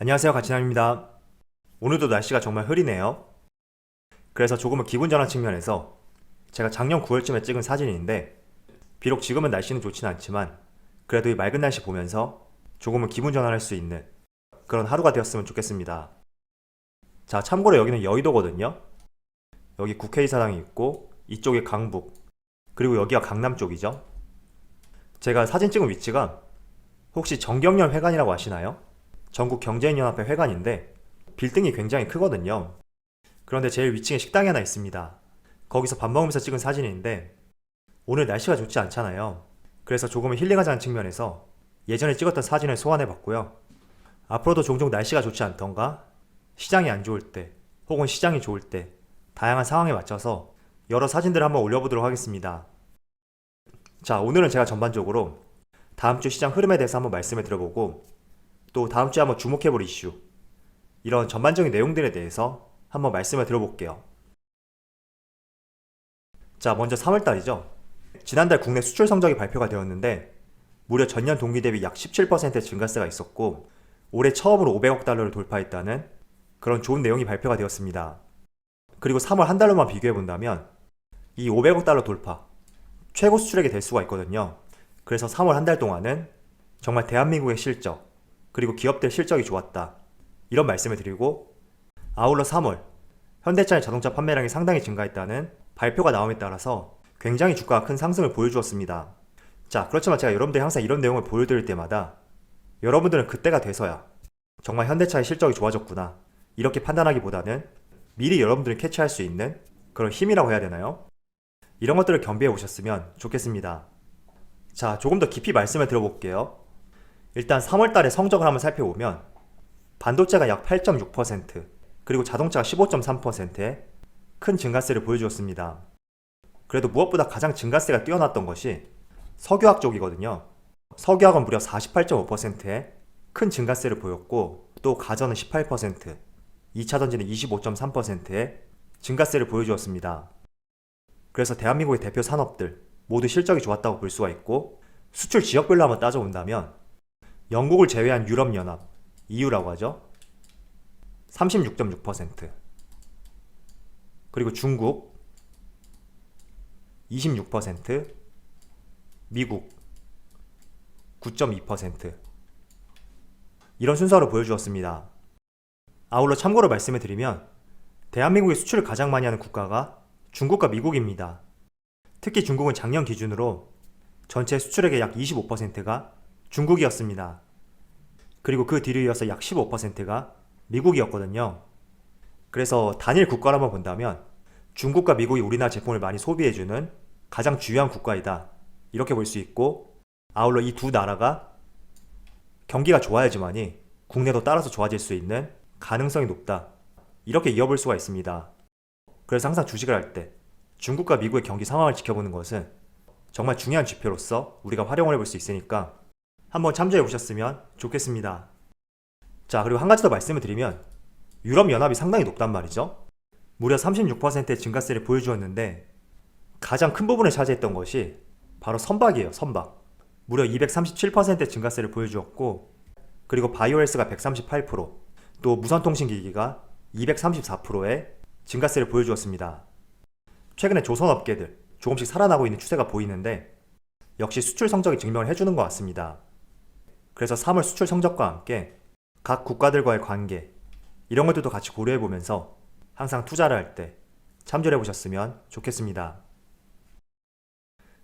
안녕하세요 가치남입니다. 오늘도 날씨가 정말 흐리네요. 그래서 조금은 기분 전환 측면에서 제가 작년 9월쯤에 찍은 사진인데 비록 지금은 날씨는 좋진 않지만 그래도 이 맑은 날씨 보면서 조금은 기분 전환할 수 있는 그런 하루가 되었으면 좋겠습니다. 자 참고로 여기는 여의도거든요. 여기 국회의사당이 있고 이쪽이 강북 그리고 여기가 강남 쪽이죠. 제가 사진 찍은 위치가 혹시 정경련 회관이라고 아시나요? 전국 경제인연합회 회관인데 빌딩이 굉장히 크거든요. 그런데 제일 위층에 식당이 하나 있습니다. 거기서 밥 먹으면서 찍은 사진인데 오늘 날씨가 좋지 않잖아요. 그래서 조금은 힐링하자는 측면에서 예전에 찍었던 사진을 소환해 봤고요. 앞으로도 종종 날씨가 좋지 않던가 시장이 안 좋을 때 혹은 시장이 좋을 때 다양한 상황에 맞춰서 여러 사진들을 한번 올려보도록 하겠습니다. 자, 오늘은 제가 전반적으로 다음 주 시장 흐름에 대해서 한번 말씀을 드려보고 또 다음 주에 한번 주목해볼 이슈 이런 전반적인 내용들에 대해서 한번 말씀을 드려볼게요. 자, 먼저 3월달이죠. 지난달 국내 수출 성적이 발표가 되었는데 무려 전년 동기 대비 약 17%의 증가세가 있었고 올해 처음으로 500억 달러를 돌파했다는 그런 좋은 내용이 발표가 되었습니다. 그리고 3월 한 달로만 비교해 본다면 이 500억 달러 돌파 최고 수출액이 될 수가 있거든요. 그래서 3월 한 달 동안은 정말 대한민국의 실적 그리고 기업들 실적이 좋았다. 이런 말씀을 드리고 아울러 3월 현대차의 자동차 판매량이 상당히 증가했다는 발표가 나옴에 따라서 굉장히 주가가 큰 상승을 보여주었습니다. 자, 그렇지만 제가 여러분들이 항상 이런 내용을 보여드릴 때마다 여러분들은 그때가 돼서야 정말 현대차의 실적이 좋아졌구나. 이렇게 판단하기보다는 미리 여러분들이 캐치할 수 있는 그런 힘이라고 해야 되나요? 이런 것들을 겸비해 오셨으면 좋겠습니다. 자, 조금 더 깊이 말씀을 들어볼게요. 일단 3월 달에 성적을 한번 살펴보면 반도체가 약 8.6%, 그리고 자동차가 15.3%의 큰 증가세를 보여주었습니다. 그래도 무엇보다 가장 증가세가 뛰어났던 것이 석유학 쪽이거든요. 석유학은 무려 48.5%의 큰 증가세를 보였고 또 가전은 18%, 2차 전지는 25.3%의 증가세를 보여주었습니다. 그래서 대한민국의 대표 산업들 모두 실적이 좋았다고 볼 수가 있고 수출 지역별로 한번 따져본다면 영국을 제외한 유럽연합, EU라고 하죠. 36.6%. 그리고 중국 26%, 미국 9.2%. 이런 순서로 보여주었습니다. 아울러 참고로 말씀을 드리면 대한민국의 수출을 가장 많이 하는 국가가 중국과 미국입니다. 특히 중국은 작년 기준으로 전체 수출액의 약 25%가 중국이었습니다. 그리고 그 뒤를 이어서 약 15%가 미국이었거든요. 그래서 단일 국가로 한번 본다면 중국과 미국이 우리나라 제품을 많이 소비해주는 가장 주요한 국가이다. 이렇게 볼 수 있고 아울러 이 두 나라가 경기가 좋아야지만이 국내도 따라서 좋아질 수 있는 가능성이 높다. 이렇게 이어볼 수가 있습니다. 그래서 항상 주식을 할 때 중국과 미국의 경기 상황을 지켜보는 것은 정말 중요한 지표로서 우리가 활용을 해볼 수 있으니까 한번 참조해 보셨으면 좋겠습니다. 자, 그리고 한 가지 더 말씀을 드리면 유럽 연합이 상당히 높단 말이죠. 무려 36%의 증가세를 보여주었는데 가장 큰 부분을 차지했던 것이 바로 선박이에요, 선박. 무려 237%의 증가세를 보여주었고 그리고 바이오헬스가 138%, 또 무선통신기기가 234%의 증가세를 보여주었습니다. 최근에 조선업계들 조금씩 살아나고 있는 추세가 보이는데 역시 수출 성적이 증명을 해주는 것 같습니다. 그래서 3월 수출 성적과 함께 각 국가들과의 관계 이런 것들도 같이 고려해 보면서 항상 투자를 할 때 참조해 보셨으면 좋겠습니다.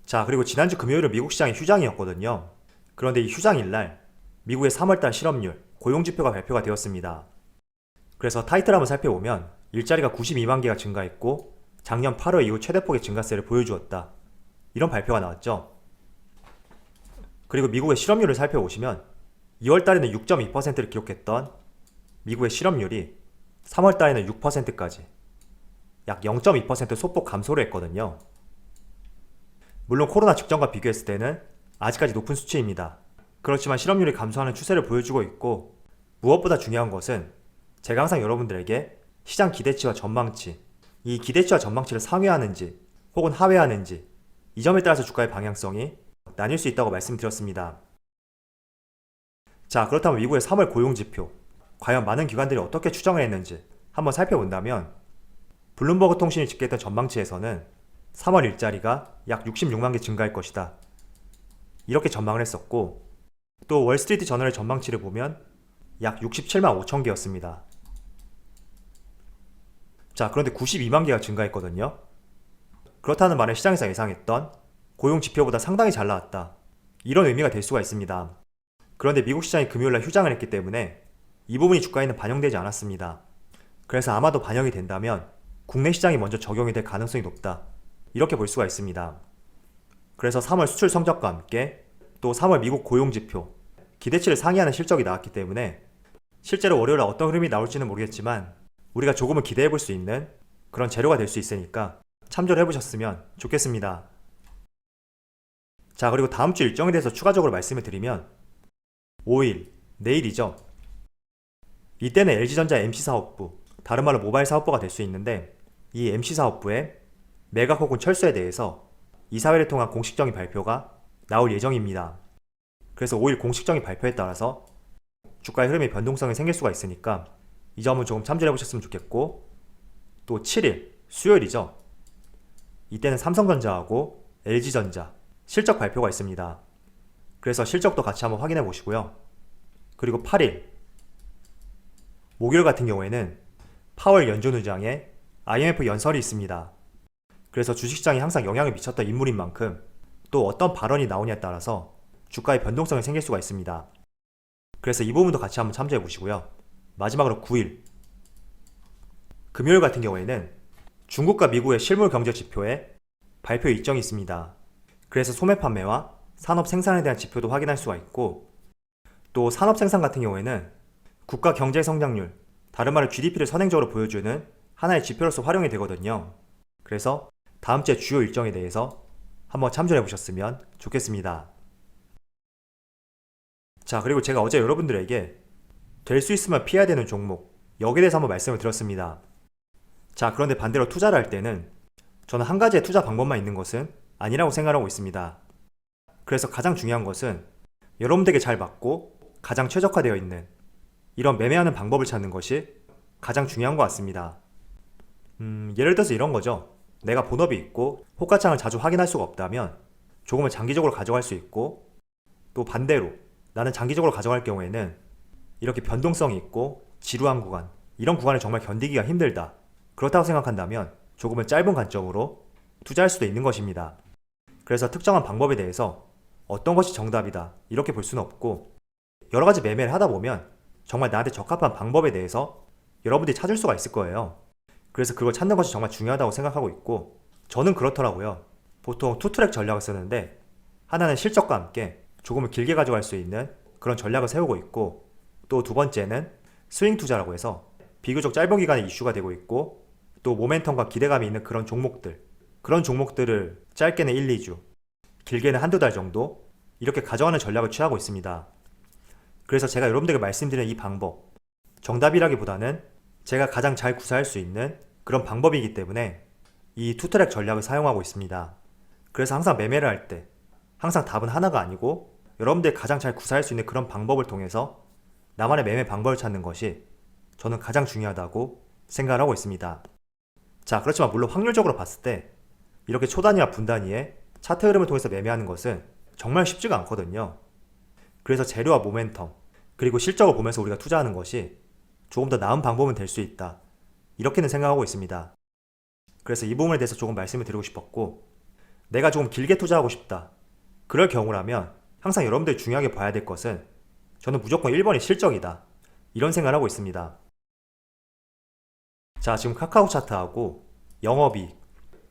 자, 그리고 지난주 금요일은 미국 시장이 휴장이었거든요. 그런데 이 휴장일 날 미국의 3월달 실업률, 고용지표가 발표가 되었습니다. 그래서 타이틀 한번 살펴보면 일자리가 92만 개가 증가했고 작년 8월 이후 최대폭의 증가세를 보여주었다. 이런 발표가 나왔죠. 그리고 미국의 실업률을 살펴보시면 2월 달에는 6.2%를 기록했던 미국의 실업률이 3월 달에는 6%까지 약 0.2% 소폭 감소를 했거든요. 물론 코로나 직전과 비교했을 때는 아직까지 높은 수치입니다. 그렇지만 실업률이 감소하는 추세를 보여주고 있고 무엇보다 중요한 것은 제가 항상 여러분들에게 시장 기대치와 전망치, 이 기대치와 전망치를 상회하는지 혹은 하회하는지 이 점에 따라서 주가의 방향성이 나뉠 수 있다고 말씀드렸습니다. 자, 그렇다면 미국의 3월 고용 지표 과연 많은 기관들이 어떻게 추정을 했는지 한번 살펴본다면 블룸버그 통신이 집계했던 전망치에서는 3월 일자리가 약 66만 개 증가할 것이다. 이렇게 전망을 했었고 또 월스트리트 저널의 전망치를 보면 약 67만 5천 개였습니다. 자, 그런데 92만 개가 증가했거든요. 그렇다는 말은 시장에서 예상했던 고용 지표보다 상당히 잘 나왔다. 이런 의미가 될 수가 있습니다. 그런데 미국 시장이 금요일날 휴장을 했기 때문에 이 부분이 주가에는 반영되지 않았습니다. 그래서 아마도 반영이 된다면 국내 시장이 먼저 적용이 될 가능성이 높다. 이렇게 볼 수가 있습니다. 그래서 3월 수출 성적과 함께 또 3월 미국 고용 지표, 기대치를 상회하는 실적이 나왔기 때문에 실제로 월요일에 어떤 흐름이 나올지는 모르겠지만 우리가 조금은 기대해 볼 수 있는 그런 재료가 될 수 있으니까 참조를 해보셨으면 좋겠습니다. 자, 그리고 다음 주 일정에 대해서 추가적으로 말씀을 드리면 5일, 내일이죠. 이때는 LG전자 MC사업부, 다른 말로 모바일 사업부가 될 수 있는데 이 MC사업부의 매각 혹은 철수에 대해서 이사회를 통한 공식적인 발표가 나올 예정입니다. 그래서 5일 공식적인 발표에 따라서 주가의 흐름에 변동성이 생길 수가 있으니까 이 점은 조금 참조해 보셨으면 좋겠고 또 7일 수요일이죠. 이때는 삼성전자하고 LG전자 실적 발표가 있습니다. 그래서 실적도 같이 한번 확인해 보시고요. 그리고 8일 목요일 같은 경우에는 파월 연준 의장의 IMF 연설이 있습니다. 그래서 주식시장에 항상 영향을 미쳤던 인물인 만큼 또 어떤 발언이 나오냐에 따라서 주가의 변동성이 생길 수가 있습니다. 그래서 이 부분도 같이 한번 참조해 보시고요. 마지막으로 9일. 금요일 같은 경우에는 중국과 미국의 실물 경제 지표에 발표 일정이 있습니다. 그래서 소매 판매와 산업 생산에 대한 지표도 확인할 수가 있고 또 산업 생산 같은 경우에는 국가 경제 성장률, 다른 말로 GDP를 선행적으로 보여주는 하나의 지표로서 활용이 되거든요. 그래서 다음 주의 주요 일정에 대해서 한번 참조해 보셨으면 좋겠습니다. 자, 그리고 제가 어제 여러분들에게 될 수 있으면 피해야 되는 종목, 여기에 대해서 한번 말씀을 드렸습니다. 자, 그런데 반대로 투자를 할 때는 저는 한 가지의 투자 방법만 있는 것은 아니라고 생각하고 있습니다. 그래서 가장 중요한 것은 여러분들에게 잘 맞고 가장 최적화되어 있는 이런 매매하는 방법을 찾는 것이 가장 중요한 것 같습니다. 음, 예를 들어서 이런 거죠. 내가 본업이 있고 호가창을 자주 확인할 수가 없다면 조금은 장기적으로 가져갈 수 있고 또 반대로 나는 장기적으로 가져갈 경우에는 이렇게 변동성이 있고 지루한 구간 이런 구간을 정말 견디기가 힘들다. 그렇다고 생각한다면 조금은 짧은 관점으로 투자할 수도 있는 것입니다. 그래서 특정한 방법에 대해서 어떤 것이 정답이다 이렇게 볼 수는 없고 여러 가지 매매를 하다 보면 정말 나한테 적합한 방법에 대해서 여러분들이 찾을 수가 있을 거예요. 그래서 그걸 찾는 것이 정말 중요하다고 생각하고 있고 저는 그렇더라고요. 보통 투트랙 전략을 쓰는데 하나는 실적과 함께 조금은 길게 가져갈 수 있는 그런 전략을 세우고 있고 또 두 번째는 스윙 투자라고 해서 비교적 짧은 기간에 이슈가 되고 있고 또 모멘텀과 기대감이 있는 그런 종목들 그런 종목들을 짧게는 1, 2주 길게는 한두 달 정도 이렇게 가져가는 전략을 취하고 있습니다. 그래서 제가 여러분들에게 말씀드리는 이 방법 정답이라기보다는 제가 가장 잘 구사할 수 있는 그런 방법이기 때문에 이 투트랙 전략을 사용하고 있습니다. 그래서 항상 매매를 할 때 항상 답은 하나가 아니고 여러분들이 가장 잘 구사할 수 있는 그런 방법을 통해서 나만의 매매 방법을 찾는 것이 저는 가장 중요하다고 생각을 하고 있습니다. 자, 그렇지만 물론 확률적으로 봤을 때 이렇게 초단위와 분단위의 차트 흐름을 통해서 매매하는 것은 정말 쉽지가 않거든요. 그래서 재료와 모멘텀, 그리고 실적을 보면서 우리가 투자하는 것이 조금 더 나은 방법은 될 수 있다. 이렇게는 생각하고 있습니다. 그래서 이 부분에 대해서 조금 말씀을 드리고 싶었고, 내가 조금 길게 투자하고 싶다. 그럴 경우라면 항상 여러분들이 중요하게 봐야 될 것은 저는 무조건 1번이 실적이다. 이런 생각을 하고 있습니다. 자, 지금 카카오 차트하고 영업이익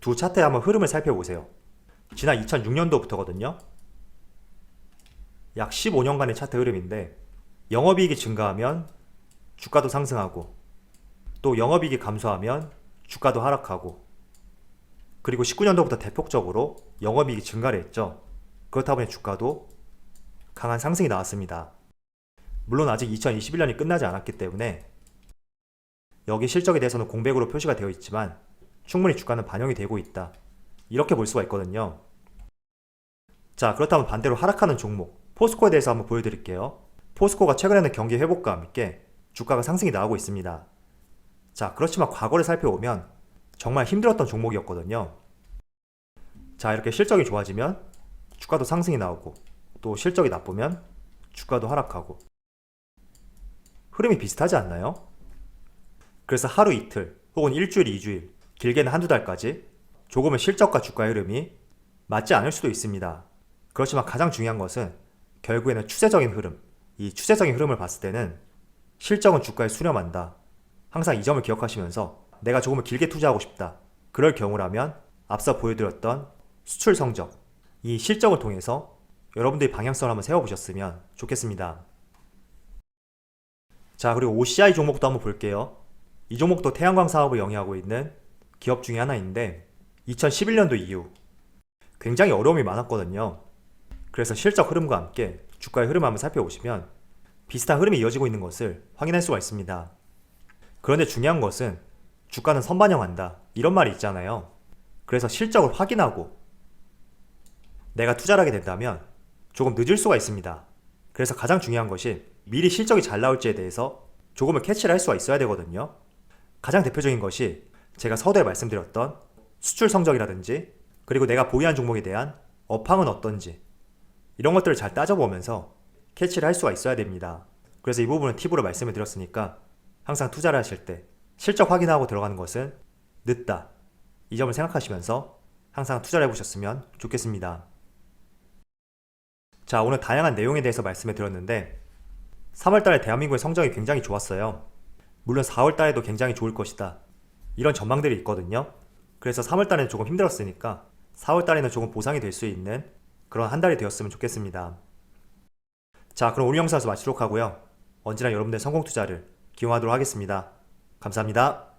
두 차트의 한번 흐름을 살펴보세요. 지난 2006년도부터거든요. 약 15년간의 차트 흐름인데 영업이익이 증가하면 주가도 상승하고 또 영업이익이 감소하면 주가도 하락하고 그리고 19년도부터 대폭적으로 영업이익이 증가를 했죠. 그렇다 보니 주가도 강한 상승이 나왔습니다. 물론 아직 2021년이 끝나지 않았기 때문에 여기 실적에 대해서는 공백으로 표시가 되어 있지만 충분히 주가는 반영이 되고 있다. 이렇게 볼 수가 있거든요. 자, 그렇다면 반대로 하락하는 종목, 포스코에 대해서 한번 보여드릴게요. 포스코가 최근에는 경기 회복과 함께 주가가 상승이 나오고 있습니다. 자, 그렇지만 과거를 살펴보면 정말 힘들었던 종목이었거든요. 자, 이렇게 실적이 좋아지면 주가도 상승이 나오고 또 실적이 나쁘면 주가도 하락하고 흐름이 비슷하지 않나요? 그래서 하루 이틀 혹은 일주일, 이주일, 길게는 한두 달까지 조금은 실적과 주가 흐름이 맞지 않을 수도 있습니다. 그렇지만 가장 중요한 것은 결국에는 추세적인 흐름, 이 추세적인 흐름을 봤을 때는 실적은 주가에 수렴한다. 항상 이 점을 기억하시면서 내가 조금은 길게 투자하고 싶다. 그럴 경우라면 앞서 보여드렸던 수출 성적, 이 실적을 통해서 여러분들이 방향성을 한번 세워보셨으면 좋겠습니다. 자, 그리고 OCI 종목도 한번 볼게요. 이 종목도 태양광 사업을 영위하고 있는 기업 중에 하나인데 2011년도 이후 굉장히 어려움이 많았거든요. 그래서 실적 흐름과 함께 주가의 흐름을 한번 살펴보시면 비슷한 흐름이 이어지고 있는 것을 확인할 수가 있습니다. 그런데 중요한 것은 주가는 선반영한다. 이런 말이 있잖아요. 그래서 실적을 확인하고 내가 투자를 하게 된다면 조금 늦을 수가 있습니다. 그래서 가장 중요한 것이 미리 실적이 잘 나올지에 대해서 조금은 캐치를 할 수가 있어야 되거든요. 가장 대표적인 것이 제가 서두에 말씀드렸던 수출 성적이라든지 그리고 내가 보유한 종목에 대한 업황은 어떤지 이런 것들을 잘 따져보면서 캐치를 할 수가 있어야 됩니다. 그래서 이 부분은 팁으로 말씀을 드렸으니까 항상 투자를 하실 때 실적 확인하고 들어가는 것은 늦다. 이 점을 생각하시면서 항상 투자를 해보셨으면 좋겠습니다. 자, 오늘 다양한 내용에 대해서 말씀을 드렸는데 3월달에 대한민국의 성적이 굉장히 좋았어요. 물론 4월달에도 굉장히 좋을 것이다. 이런 전망들이 있거든요. 그래서 3월달에는 조금 힘들었으니까 4월달에는 조금 보상이 될 수 있는 그런 한 달이 되었으면 좋겠습니다. 자, 그럼 오늘 영상에서 마치도록 하고요. 언제나 여러분들의 성공 투자를 기원하도록 하겠습니다. 감사합니다.